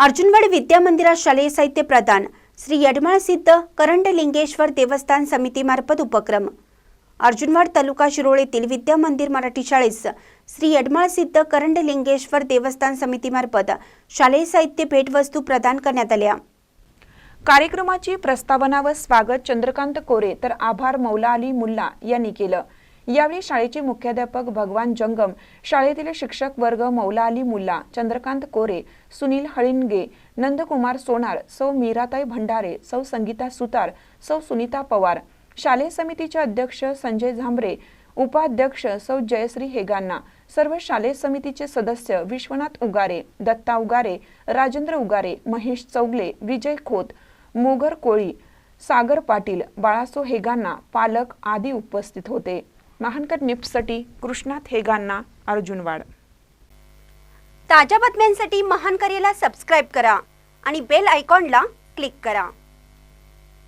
अर्जुनवड विद्या मंदिरात शालेय साहित्य प्रदान. श्री यडमाळ सिद्ध करंड लिंगेश्वर देवस्थान समितीमार्फत उपक्रम. अर्जुनवाड तालुका शिरोळ येथील विद्या मंदिर मराठी शाळेस श्री यडमाळ सिद्ध करंड लिंगेश्वर देवस्थान समितीमार्फत शालेय साहित्य भेटवस्तू प्रदान करण्यात आल्या. कार्यक्रमाची प्रस्तावना व स्वागत चंद्रकांत कोरे तर आभार मौला अली मुल्ला यांनी केलं. यावेळी शाळेचे मुख्याध्यापक भगवान जंगम शाळेतील शिक्षक वर्ग मौला अली मुल्ला चंद्रकांत कोरे सुनील हळिणगे नंदकुमार सोनार सौ मीराताई भंडारे सौ संगीता सुतार सौ सुनीता पवार शालेय समितीचे अध्यक्ष संजय झांबरे उपाध्यक्ष सौ जयश्री हेगांना सर्व शालेय समितीचे सदस्य विश्वनाथ उगारे दत्ता उगारे राजेंद्र उगारे महेश चौगले विजय खोत मोगर कोळी सागर पाटील बाळासो हेगांना पालक आदी उपस्थित होते. महानकर निफ्टसाठी कृष्णात हेगांना अर्जुनवाड ताज्या बातम्यांसाठी महानकरेला सबस्क्राईब करा आणि बेल आयकॉनला क्लिक करा.